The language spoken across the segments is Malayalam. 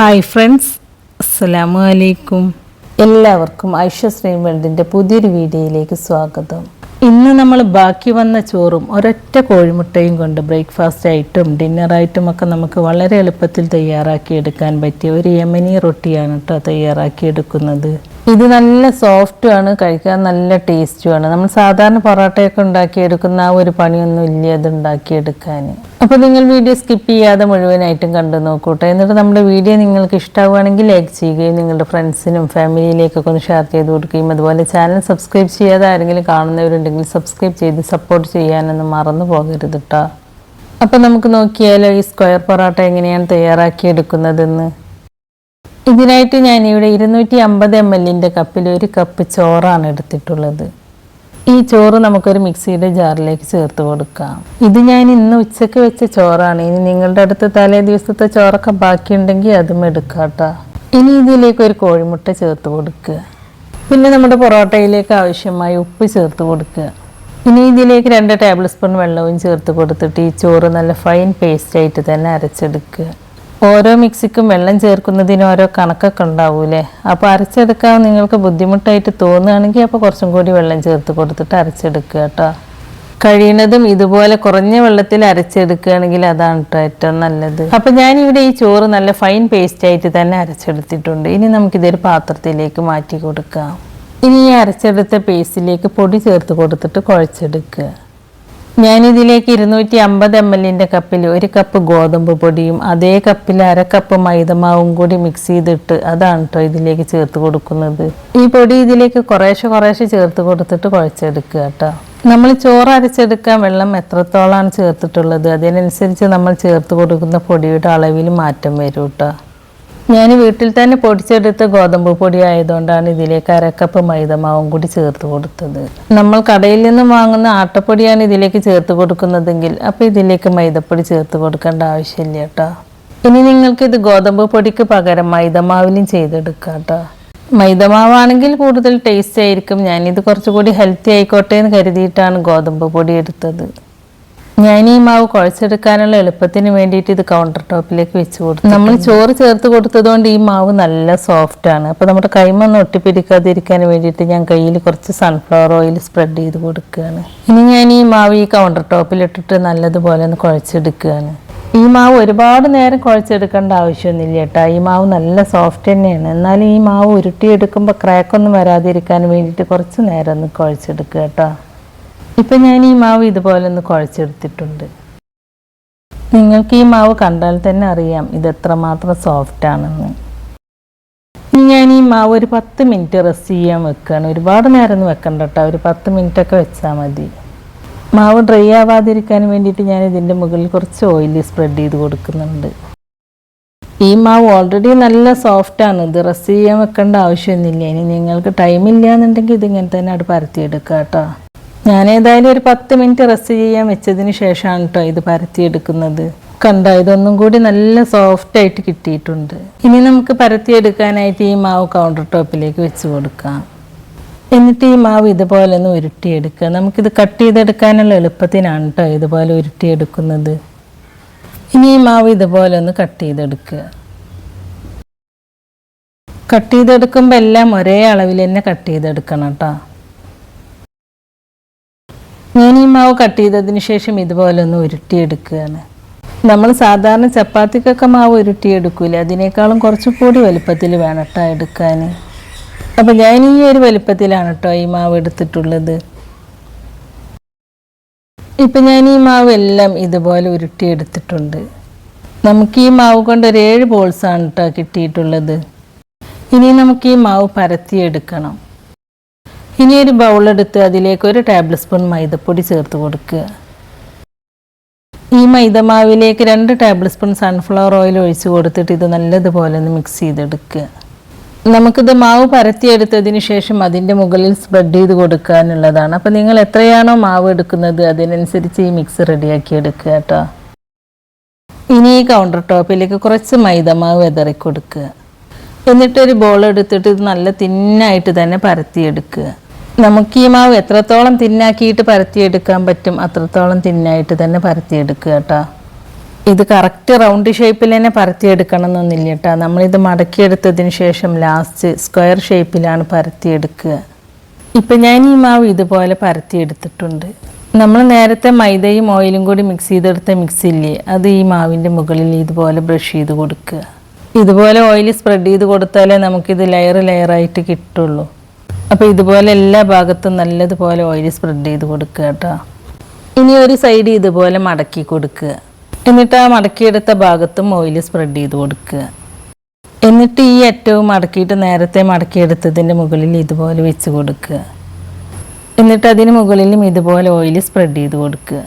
ഹായ് ഫ്രണ്ട്സ് അസ്സലാമു അലൈക്കും എല്ലാവർക്കും ഐഷസ് വേൾഡിന്റെ പുതിയൊരു വീഡിയോയിലേക്ക് സ്വാഗതം. ഇന്ന് നമ്മൾ ബാക്കി വന്ന ചോറും ഒരൊറ്റ കോഴിമുട്ടയും കൊണ്ട് ബ്രേക്ക്ഫാസ്റ്റ് ആയിട്ടും ഡിന്നറായിട്ടും ഒക്കെ നമുക്ക് വളരെ എളുപ്പത്തിൽ തയ്യാറാക്കി എടുക്കാൻ പറ്റിയ ഒരു യമനി റൊട്ടിയാണ് കേട്ടോ തയ്യാറാക്കി എടുക്കുന്നത് ഇത് നല്ല സോഫ്റ്റും ആണ് കഴിക്കാൻ നല്ല ടേസ്റ്റും ആണ്. നമ്മൾ സാധാരണ പൊറോട്ടയൊക്കെ ഉണ്ടാക്കിയെടുക്കുന്ന ആ ഒരു പണിയൊന്നും ഇല്ല അത് ഉണ്ടാക്കിയെടുക്കാൻ. അപ്പോൾ നിങ്ങൾ വീഡിയോ സ്കിപ്പ് ചെയ്യാതെ മുഴുവനായിട്ടും കണ്ടു നോക്കൂട്ടെ. എന്നിട്ട് നമ്മുടെ വീഡിയോ നിങ്ങൾക്ക് ഇഷ്ടമാവുകയാണെങ്കിൽ ലൈക്ക് ചെയ്യുകയും നിങ്ങളുടെ ഫ്രണ്ട്സിനും ഫാമിലിയിലേക്കൊക്കെ ഒന്ന് ഷെയർ ചെയ്ത് കൊടുക്കുകയും അതുപോലെ ചാനൽ സബ്സ്ക്രൈബ് ചെയ്യാതെ ആരെങ്കിലും കാണുന്നവരുണ്ടെങ്കിൽ സബ്സ്ക്രൈബ് ചെയ്ത് സപ്പോർട്ട് ചെയ്യാനൊന്നും മറന്നു പോകരുത് കേട്ടോ അപ്പോൾ നമുക്ക് നോക്കിയാലോ ഈ സ്ക്വയർ പൊറോട്ട എങ്ങനെയാണ് തയ്യാറാക്കിയെടുക്കുന്നതെന്ന്? ഇതിനായിട്ട് ഞാൻ ഇവിടെ ഇരുന്നൂറ്റി അമ്പത് എം എല്ലിന്റെ കപ്പിൽ ഒരു കപ്പ് ചോറാണ് എടുത്തിട്ടുള്ളത്. ഈ ചോറ് നമുക്കൊരു മിക്സിയുടെ ജാറിലേക്ക് ചേർത്ത് കൊടുക്കാം. ഇത് ഞാൻ ഇന്ന് ഉച്ചയ്ക്ക് വെച്ച ചോറാണ്. ഇനി നിങ്ങളുടെ അടുത്ത് തലേ ദിവസത്തെ ചോറൊക്കെ ബാക്കിയുണ്ടെങ്കിൽ അതും എടുക്കാട്ടോ. ഇനി ഇതിലേക്ക് ഒരു കോഴിമുട്ട ചേർത്ത് കൊടുക്കുക. പിന്നെ നമ്മുടെ പൊറോട്ടയിലേക്ക് ആവശ്യമായി ഉപ്പ് ചേർത്ത് കൊടുക്കുക. ഇനി ഇതിലേക്ക് രണ്ട് ടേബിൾ സ്പൂൺ വെള്ളവും ചേർത്ത് കൊടുത്തിട്ട് ഈ ചോറ് നല്ല ഫൈൻ പേസ്റ്റായിട്ട് തന്നെ അരച്ചെടുക്കുക. ഓരോ മിക്സിക്കും വെള്ളം ചേർക്കുന്നതിന് ഓരോ കണക്കൊക്കെ ഉണ്ടാവൂലേ? അപ്പോൾ അരച്ചെടുക്കാൻ നിങ്ങൾക്ക് ബുദ്ധിമുട്ടായിട്ട് തോന്നുകയാണെങ്കിൽ അപ്പോൾ കുറച്ചും കൂടി വെള്ളം ചേർത്ത് കൊടുത്തിട്ട് അരച്ചെടുക്കുക കേട്ടോ. കഴിയുന്നതും ഇതുപോലെ കുറഞ്ഞ വെള്ളത്തിൽ അരച്ചെടുക്കുകയാണെങ്കിൽ അതാണ് കേട്ടോ ഏറ്റവും നല്ലത്. അപ്പം ഞാനിവിടെ ഈ ചോറ് നല്ല ഫൈൻ പേസ്റ്റ് ആയിട്ട് തന്നെ അരച്ചെടുത്തിട്ടുണ്ട്. ഇനി നമുക്കിതൊരു പാത്രത്തിലേക്ക് മാറ്റി കൊടുക്കാം. ഇനി ഈ അരച്ചെടുത്ത പേസ്റ്റിലേക്ക് പൊടി ചേർത്ത് കൊടുത്തിട്ട് കുഴച്ചെടുക്കുക. ഞാനിതിലേക്ക് ഇരുന്നൂറ്റി അമ്പത് എം എല്ലിന്റെ കപ്പിൽ ഒരു കപ്പ് ഗോതമ്പ് പൊടിയും അതേ കപ്പിൽ അര കപ്പ് മൈദമാവും കൂടി മിക്സ് ചെയ്തിട്ട് അതാണ് കേട്ടോ ഇതിലേക്ക് ചേർത്ത് കൊടുക്കുന്നത്. ഈ പൊടി ഇതിലേക്ക് കുറേശ്ശെ കുറേശ്ശെ ചേർത്ത് കൊടുത്തിട്ട് കുഴച്ചെടുക്കുക കേട്ടോ നമ്മൾ ചോറ് അരച്ചെടുക്കാൻ വെള്ളം എത്രത്തോളമാണ് ചേർത്തിട്ടുള്ളത്? അതിനനുസരിച്ച് നമ്മൾ ചേർത്ത് കൊടുക്കുന്ന പൊടിയുടെ അളവിൽ മാറ്റം വരും കേട്ടോ ഞാൻ വീട്ടിൽ തന്നെ പൊടിച്ചെടുത്ത ഗോതമ്പ് പൊടി ആയതുകൊണ്ടാണ് ഇതിലേക്ക് അരക്കപ്പ് മൈദമാവും കൂടി ചേർത്ത് കൊടുത്തത്. നമ്മൾ കടയിൽ നിന്ന് വാങ്ങുന്ന ആട്ടപ്പൊടിയാണ് ഇതിലേക്ക് ചേർത്ത് കൊടുക്കുന്നതെങ്കിൽ അപ്പോൾ ഇതിലേക്ക് മൈദപ്പൊടി ചേർത്ത് കൊടുക്കേണ്ട ആവശ്യമില്ല കേട്ടോ. ഇനി നിങ്ങൾക്ക് ഇത് ഗോതമ്പ് പൊടിക്ക് പകരം മൈദമാവിലും ചെയ്തെടുക്കാം കേട്ടോ മൈദമാവാണെങ്കിൽ കൂടുതൽ ടേസ്റ്റ് ആയിരിക്കും. ഞാനിത് കുറച്ചുകൂടി ഹെൽത്തി ആയിക്കോട്ടെ എന്ന് കരുതിയിട്ടാണ് ഗോതമ്പ് പൊടി എടുത്തത്. ഞാൻ ഈ മാവ് കുഴച്ചെടുക്കാനുള്ള എളുപ്പത്തിന് വേണ്ടിയിട്ട് ഇത് കൗണ്ടർ ടോപ്പിലേക്ക് വെച്ച് കൊടുത്തു നമ്മൾ ചോറ് ചേർത്ത് കൊടുത്തതുകൊണ്ട് ഈ മാവ് നല്ല സോഫ്റ്റ് ആണ്. അപ്പോൾ നമ്മുടെ കൈമൊന്നും ഒട്ടിപ്പിടിക്കാതിരിക്കാൻ വേണ്ടിയിട്ട് ഞാൻ കയ്യിൽ കുറച്ച് സൺഫ്ലവർ ഓയിൽ സ്പ്രെഡ് ചെയ്ത് കൊടുക്കുകയാണ്. ഇനി ഞാൻ ഈ മാവ് ഈ കൗണ്ടർ ടോപ്പിലിട്ടിട്ട് നല്ലതുപോലെ ഒന്ന് കുഴച്ചെടുക്കുകയാണ്. ഈ മാവ് ഒരുപാട് നേരം കുഴച്ചെടുക്കേണ്ട ആവശ്യമൊന്നുമില്ല കേട്ടോ. ഈ മാവ് നല്ല സോഫ്റ്റ് തന്നെയാണ്. എന്നാലും ഈ മാവ് ഉരുട്ടിയെടുക്കുമ്പോൾ ക്രാക്കൊന്നും വരാതിരിക്കാൻ വേണ്ടിയിട്ട് കുറച്ച് നേരം ഒന്ന് കുഴച്ചെടുക്കുക കേട്ടോ. ഇപ്പം ഞാൻ ഈ മാവ് ഇതുപോലെ ഒന്ന് കുഴച്ചെടുത്തിട്ടുണ്ട്. നിങ്ങൾക്ക് ഈ മാവ് കണ്ടാൽ തന്നെ അറിയാം ഇത് എത്രമാത്രം സോഫ്റ്റ് ആണെന്ന്. ഇനി ഞാൻ ഈ മാവ് ഒരു പത്ത് മിനിറ്റ് റെസ്റ്റ് ചെയ്യാൻ വെക്കുകയാണ് ഒരുപാട് നേരം വെക്കണ്ട കേട്ടോ ഒരു പത്ത് മിനിറ്റ് ഒക്കെ വെച്ചാൽ മതി. മാവ് ഡ്രൈ ആവാതിരിക്കാൻ വേണ്ടിയിട്ട് ഞാൻ ഇതിന്റെ മുകളിൽ കുറച്ച് ഓയിൽ സ്പ്രെഡ് ചെയ്ത് കൊടുക്കുന്നുണ്ട്. ഈ മാവ് ഓൾറെഡി നല്ല സോഫ്റ്റ് ആണ്. ഇത് റെസ്റ്റ് ചെയ്യാൻ വെക്കേണ്ട ആവശ്യമൊന്നുമില്ല. ഇനി നിങ്ങൾക്ക് ടൈം ഇല്ല എന്നുണ്ടെങ്കിൽ ഇതിങ്ങനെ തന്നെ അവിടെ പരത്തിയെടുക്കുക കേട്ടോ ഞാൻ ഏതായാലും ഒരു പത്ത് മിനിറ്റ് റെസ്റ്റ് ചെയ്യാൻ വെച്ചതിന് ശേഷമാണ് കേട്ടോ ഇത് പരത്തിയെടുക്കുന്നത്. കണ്ട ഇതൊന്നും കൂടി നല്ല സോഫ്റ്റ് ആയിട്ട് കിട്ടിയിട്ടുണ്ട്. ഇനി നമുക്ക് പരത്തിയെടുക്കാനായിട്ട് ഈ മാവ് കൗണ്ടർ ടോപ്പിലേക്ക് വെച്ച് കൊടുക്കാം. എന്നിട്ട് ഈ മാവ് ഇതുപോലെ ഒന്ന് ഉരുട്ടിയെടുക്കുക. നമുക്കിത് കട്ട് ചെയ്തെടുക്കാനുള്ള എളുപ്പത്തിനാണ് കേട്ടോ ഇതുപോലെ ഉരുട്ടിയെടുക്കുന്നത്. ഇനി ഈ മാവ് ഇതുപോലെ ഒന്ന് കട്ട് ചെയ്തെടുക്കുക. കട്ട് ചെയ്തെടുക്കുമ്പോൾ എല്ലാം ഒരേ അളവിൽ തന്നെ കട്ട് ചെയ്തെടുക്കണം കേട്ടോ ഞാൻ ഈ മാവ് കട്ട് ചെയ്തതിന് ശേഷം ഇതുപോലെ ഒന്ന് ഉരുട്ടിയെടുക്കുകയാണ്. നമ്മൾ സാധാരണ ചപ്പാത്തിക്കൊക്കെ മാവ് ഉരുട്ടിയെടുക്കില്ല അതിനേക്കാളും കുറച്ചും കൂടി വലുപ്പത്തിൽ വേണം കേട്ടോ എടുക്കാൻ. അപ്പം ഞാൻ ഈ ഒരു വലുപ്പത്തിലാണ് കേട്ടോ ഈ മാവ് എടുത്തിട്ടുള്ളത്. ഇപ്പം ഞാൻ ഈ മാവ് എല്ലാം ഇതുപോലെ ഉരുട്ടിയെടുത്തിട്ടുണ്ട്. നമുക്ക് ഈ മാവ് കൊണ്ട് ഒരു ഏഴ് ബോൾസാണ് കേട്ടോ കിട്ടിയിട്ടുള്ളത്. ഇനി നമുക്ക് ഈ മാവ് പരത്തിയെടുക്കണം ഇനി ഒരു ബൗളെടുത്ത് അതിലേക്ക് ഒരു ടേബിൾ സ്പൂൺ മൈദപ്പൊടി ചേർത്ത് കൊടുക്കുക ഈ മൈദമാവിലേക്ക് രണ്ട് ടേബിൾ സ്പൂൺ സൺഫ്ലവർ ഓയിൽ ഒഴിച്ച് കൊടുത്തിട്ട് ഇത് നല്ലതുപോലെ ഒന്ന് മിക്സ് ചെയ്തെടുക്കുക നമുക്കിത് മാവ് പരത്തിയെടുത്തതിന് ശേഷം അതിന്റെ മുകളിൽ സ്പ്രെഡ് ചെയ്ത് കൊടുക്കാനുള്ളതാണ്. അപ്പോൾ നിങ്ങൾ എത്രയാണോ മാവ് എടുക്കുന്നത് അതിനനുസരിച്ച് ഈ മിക്സ് റെഡിയാക്കി എടുക്കുക കേട്ടോ. ഇനി ഈ കൗണ്ടർ ടോപ്പിലേക്ക് കുറച്ച് മൈദമാവ് വിതറി കൊടുക്കുക എന്നിട്ടൊരു ബോൾ എടുത്തിട്ട് ഇത് നല്ല തിന്നായിട്ട് തന്നെ പരത്തിയെടുക്കുക നമുക്ക് ഈ മാവ് എത്രത്തോളം തിന്നാക്കിയിട്ട് പരത്തിയെടുക്കാൻ പറ്റും അത്രത്തോളം തിന്നായിട്ട് തന്നെ പരത്തിയെടുക്കുക കേട്ടോ. ഇത് കറക്റ്റ് റൗണ്ട് ഷേപ്പിൽ തന്നെ പരത്തിയെടുക്കണം എന്നൊന്നുമില്ല കേട്ടോ. നമ്മളിത് മടക്കിയെടുത്തതിന് ശേഷം ലാസ്റ്റ് സ്ക്വയർ ഷേപ്പിലാണ് പരത്തിയെടുക്കുക. ഇപ്പം ഞാൻ ഈ മാവ് ഇതുപോലെ പരത്തിയെടുത്തിട്ടുണ്ട്. നമ്മൾ നേരത്തെ മൈദയും ഓയിലും കൂടി മിക്സ് ചെയ്തെടുത്ത മിക്സ് ഇല്ലേ? അത് ഈ മാവിന്റെ മുകളിൽ ഇതുപോലെ ബ്രഷ് ചെയ്ത് കൊടുക്കുക. ഇതുപോലെ ഓയിൽ സ്പ്രെഡ് ചെയ്ത് കൊടുത്താലേ നമുക്കിത് ലെയർ ലെയറായിട്ട് കിട്ടുള്ളൂ. അപ്പോൾ ഇതുപോലെ എല്ലാ ഭാഗത്തും നല്ലതുപോലെ ഓയിൽ സ്പ്രെഡ് ചെയ്ത് കൊടുക്കുക കേട്ടോ. ഇനി ഒരു സൈഡ് ഇതുപോലെ മടക്കി കൊടുക്കുക. എന്നിട്ട് ആ മടക്കിയെടുത്ത ഭാഗത്തും ഓയിൽ സ്പ്രെഡ് ചെയ്ത് കൊടുക്കുക. എന്നിട്ട് ഈ അറ്റവും മടക്കിയിട്ട് നേരത്തെ മടക്കിയെടുത്തതിന്റെ മുകളിൽ ഇതുപോലെ വെച്ച് കൊടുക്കുക. എന്നിട്ട് അതിന് മുകളിലും ഇതുപോലെ ഓയിൽ സ്പ്രെഡ് ചെയ്ത് കൊടുക്കുക.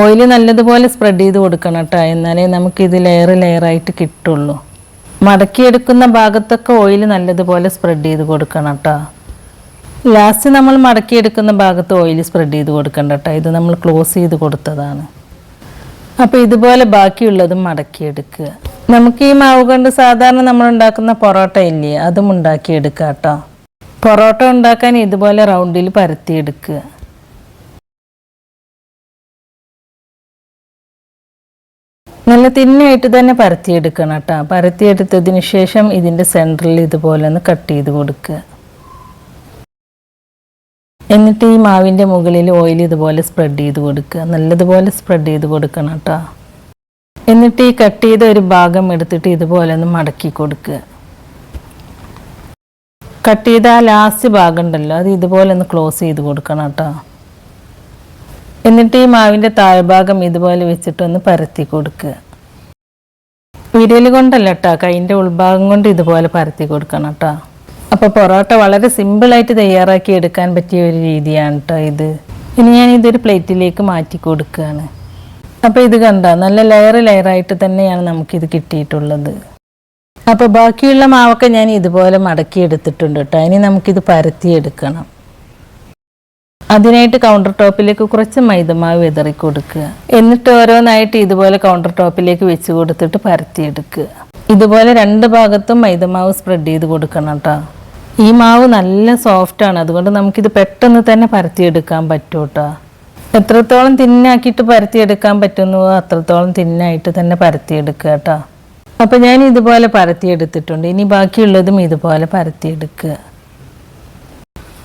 ഓയിൽ നല്ലതുപോലെ സ്പ്രെഡ് ചെയ്ത് കൊടുക്കണം കേട്ടോ എന്നാലേ നമുക്കിത് ലെയർ ലെയറായിട്ട് കിട്ടുള്ളൂ. മടക്കിയെടുക്കുന്ന ഭാഗത്തൊക്കെ ഓയിൽ നല്ലതുപോലെ സ്പ്രെഡ് ചെയ്ത് കൊടുക്കണം കേട്ടോ. ലാസ്റ്റ് നമ്മൾ മടക്കിയെടുക്കുന്ന ഭാഗത്ത് ഓയിൽ സ്പ്രെഡ് ചെയ്ത് കൊടുക്കണ്ട കേട്ടോ ഇത് നമ്മൾ ക്ലോസ് ചെയ്ത് കൊടുത്തതാണ്. അപ്പോൾ ഇതുപോലെ ബാക്കിയുള്ളതും മടക്കിയെടുക്കുക. നമുക്ക് ഈ മാവ് കൊണ്ട് സാധാരണ നമ്മൾ ഉണ്ടാക്കുന്ന പൊറോട്ട ഇല്ലേ അതും ഉണ്ടാക്കിയെടുക്കുക കേട്ടോ പൊറോട്ട ഉണ്ടാക്കാൻ ഇതുപോലെ റൗണ്ടിൽ പരത്തിയെടുക്കുക. നല്ല തിന്നായിട്ട് തന്നെ പരത്തിയെടുക്കണം കേട്ടോ പരത്തിയെടുത്തതിന് ശേഷം ഇതിന്റെ സെന്ററിൽ ഇതുപോലെ ഒന്ന് കട്ട് ചെയ്ത് കൊടുക്കുക. എന്നിട്ട് ഈ മാവിന്റെ മുകളിൽ ഓയിൽ ഇതുപോലെ സ്പ്രെഡ് ചെയ്ത് കൊടുക്കുക. നല്ലതുപോലെ സ്പ്രെഡ് ചെയ്ത് കൊടുക്കണം കേട്ടോ എന്നിട്ട് ഈ കട്ട് ചെയ്ത ഒരു ഭാഗം എടുത്തിട്ട് ഇതുപോലെ ഒന്ന് മടക്കി കൊടുക്കുക. കട്ട് ചെയ്ത ആ ലാസ്റ്റ് ഭാഗം ഉണ്ടല്ലോ അത് ഇതുപോലെ ഒന്ന് ക്ലോസ് ചെയ്ത് കൊടുക്കണം കേട്ടോ എന്നിട്ട് ഈ മാവിന്റെ താഴ്ഭാഗം ഇതുപോലെ വെച്ചിട്ടൊന്ന് പരത്തി കൊടുക്കുക. വിരൽ കൊണ്ടല്ല കേട്ടോ കൈന്റെ ഉൾഭാഗം കൊണ്ട് ഇതുപോലെ പരത്തി കൊടുക്കണം കേട്ടോ അപ്പോൾ പൊറോട്ട വളരെ സിമ്പിൾ ആയിട്ട് തയ്യാറാക്കി എടുക്കാൻ പറ്റിയ ഒരു രീതിയാണ് കേട്ടോ ഇത്. ഇനി ഞാൻ ഇതൊരു പ്ലേറ്റിലേക്ക് മാറ്റി കൊടുക്കുകയാണ് അപ്പോൾ ഇത് കണ്ട? നല്ല ലെയർ ലെയറായിട്ട് തന്നെയാണ് നമുക്കിത് കിട്ടിയിട്ടുള്ളത്. അപ്പോൾ ബാക്കിയുള്ള മാവൊക്കെ ഞാൻ ഇതുപോലെ മടക്കി എടുത്തിട്ടുണ്ട് കേട്ടോ ഇനി നമുക്കിത് പരത്തിയെടുക്കണം അതിനായിട്ട് കൗണ്ടർ ടോപ്പിലേക്ക് കുറച്ച് മൈദമാവ് വിതറി കൊടുക്കുക. എന്നിട്ട് ഓരോന്നായിട്ട് ഇതുപോലെ കൗണ്ടർ ടോപ്പിലേക്ക് വെച്ച് കൊടുത്തിട്ട് പരത്തിയെടുക്കുക ഇതുപോലെ രണ്ട് ഭാഗത്തും മൈദമാവ് സ്പ്രെഡ് ചെയ്ത് കൊടുക്കണം കേട്ടോ ഈ മാവ് നല്ല സോഫ്റ്റ് ആണ്. അതുകൊണ്ട് നമുക്കിത് പെട്ടെന്ന് തന്നെ പരത്തിയെടുക്കാൻ പറ്റും കേട്ടോ എത്രത്തോളം തിന്നാക്കിയിട്ട് പരത്തിയെടുക്കാൻ പറ്റുന്നുവോ അത്രത്തോളം തിന്നായിട്ട് തന്നെ പരത്തിയെടുക്കുക കേട്ടോ. അപ്പോൾ ഞാൻ ഇതുപോലെ പരത്തിയെടുത്തിട്ടുണ്ട്. ഇനി ബാക്കിയുള്ളതും ഇതുപോലെ പരത്തിയെടുക്കുക.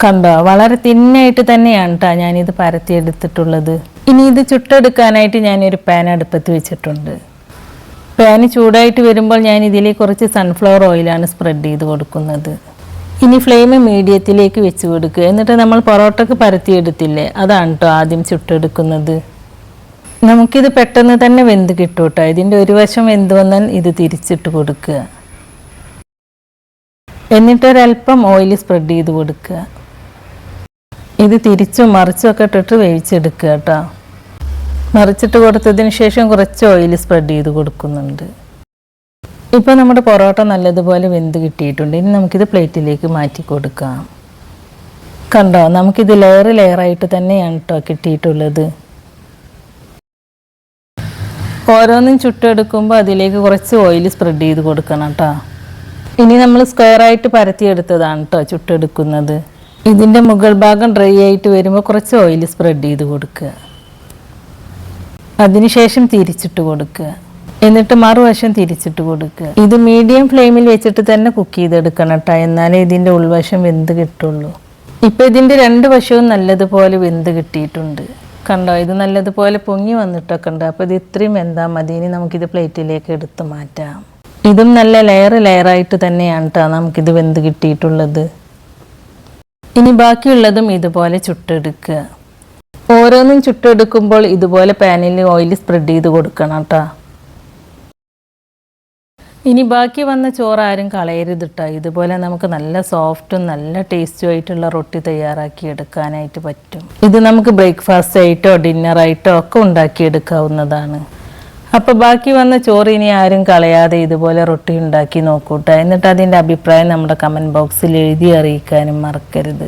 കണ്ടോ? വളരെ തിന്നായിട്ട് തന്നെയാണ് കേട്ടോ ഞാനിത് പരത്തിയെടുത്തിട്ടുള്ളത്. ഇനി ഇത് ചുട്ടെടുക്കാനായിട്ട് ഞാനൊരു പാൻ അടുപ്പത്ത് വെച്ചിട്ടുണ്ട്. പാന് ചൂടായിട്ട് വരുമ്പോൾ ഞാൻ ഇതിലേക്ക് കുറച്ച് സൺഫ്ലവർ ഓയിലാണ് സ്പ്രെഡ് ചെയ്ത് കൊടുക്കുന്നത്. ഇനി ഫ്ലെയിം മീഡിയത്തിലേക്ക് വെച്ച് കൊടുക്കുക എന്നിട്ട് നമ്മൾ പൊറോട്ടക്ക് പരത്തിയെടുത്തില്ലേ അതാണ് കേട്ടോ ആദ്യം ചുട്ടെടുക്കുന്നത്. നമുക്കിത് പെട്ടെന്ന് തന്നെ വെന്ത് കിട്ടും കേട്ടോ ഇതിന്റെ ഒരു വശം വെന്ത് വന്നാൽ ഇത് തിരിച്ചിട്ട് കൊടുക്കുക എന്നിട്ടൊരൽപ്പം ഓയിൽ സ്പ്രെഡ് ചെയ്ത് കൊടുക്കുക ഇത് തിരിച്ചും മറിച്ചും ഒക്കെ ഇട്ടിട്ട് വേവിച്ചെടുക്കുക കേട്ടോ മറിച്ചിട്ട് കൊടുത്തതിന് ശേഷം കുറച്ച് ഓയിൽ സ്പ്രെഡ് ചെയ്ത് കൊടുക്കുന്നുണ്ട്. ഇപ്പോൾ നമ്മുടെ പൊറോട്ട നല്ലതുപോലെ വെന്ത് കിട്ടിയിട്ടുണ്ട്. ഇനി നമുക്കിത് പ്ലേറ്റിലേക്ക് മാറ്റി കൊടുക്കാം. കണ്ടോ? നമുക്കിത് ലെയർ ലെയറായിട്ട് തന്നെയാണ് കേട്ടോ കിട്ടിയിട്ടുള്ളത്. ഓരോന്നും ചുട്ടെടുക്കുമ്പോൾ അതിലേക്ക് കുറച്ച് ഓയിൽ സ്പ്രെഡ് ചെയ്ത് കൊടുക്കണം കേട്ടോ ഇനി നമ്മൾ സ്ക്വയറായിട്ട് പരത്തിയെടുത്തതാണ് കേട്ടോ ചുട്ടെടുക്കുന്നത്. ഇതിന്റെ മുകൾ ഭാഗം ഡ്രൈ ആയിട്ട് വരുമ്പോൾ കുറച്ച് ഓയിൽ സ്പ്രെഡ് ചെയ്ത് കൊടുക്കുക. അതിനുശേഷം തിരിച്ചിട്ട് കൊടുക്കുക. എന്നിട്ട് മറുവശം തിരിച്ചിട്ട് കൊടുക്കുക. ഇത് മീഡിയം ഫ്ലെയിമിൽ വെച്ചിട്ട് തന്നെ കുക്ക് ചെയ്തെടുക്കണം കേട്ടോ. എന്നാലേ ഇതിന്റെ ഉൾവശം വെന്ത് കിട്ടുള്ളൂ. ഇപ്പം ഇതിന്റെ രണ്ട് വശവും നല്ലതുപോലെ വെന്ത് കിട്ടിയിട്ടുണ്ട്. കണ്ടോ? ഇത് നല്ലതുപോലെ പൊങ്ങി വന്നിട്ടൊക്കെ ഉണ്ട് അപ്പോൾ ഇത് ഇത്രയും വെന്താൽ മതി. ഇനി നമുക്കിത് പ്ലേറ്റിലേക്ക് എടുത്ത് മാറ്റാം. ഇതും നല്ല ലെയർ ലെയറായിട്ട് തന്നെയാണ് കേട്ടോ നമുക്കിത് വെന്ത് കിട്ടിയിട്ടുള്ളത്. ഇനി ബാക്കിയുള്ളതും ഇതുപോലെ ചുട്ടെടുക്കുക. ഓരോന്നും ചുട്ടെടുക്കുമ്പോൾ ഇതുപോലെ പാനിൽ ഓയിൽ സ്പ്രെഡ് ചെയ്ത് കൊടുക്കണം കേട്ടോ. ഇനി ബാക്കി വന്ന ചോറ് ആരും കളയരുത് കേട്ടോ ഇതുപോലെ നമുക്ക് നല്ല സോഫ്റ്റും നല്ല ടേസ്റ്റും ആയിട്ടുള്ള റൊട്ടി തയ്യാറാക്കി എടുക്കാനായിട്ട് പറ്റും. ഇത് നമുക്ക് ബ്രേക്ക്ഫാസ്റ്റ് ആയിട്ടോ ഡിന്നറായിട്ടോ ഒക്കെ ഉണ്ടാക്കിയെടുക്കാവുന്നതാണ് അപ്പോൾ ബാക്കി വന്ന ചോറ് ഇനി ആരും കളയാതെ ഇതുപോലെ റൊട്ടി ഉണ്ടാക്കി നോക്കൂട്ടോ. എന്നിട്ട് അതിന്റെ അഭിപ്രായം നമ്മുടെ കമന്റ് ബോക്സിൽ എഴുതി അറിയിക്കാനും മറക്കരുത്.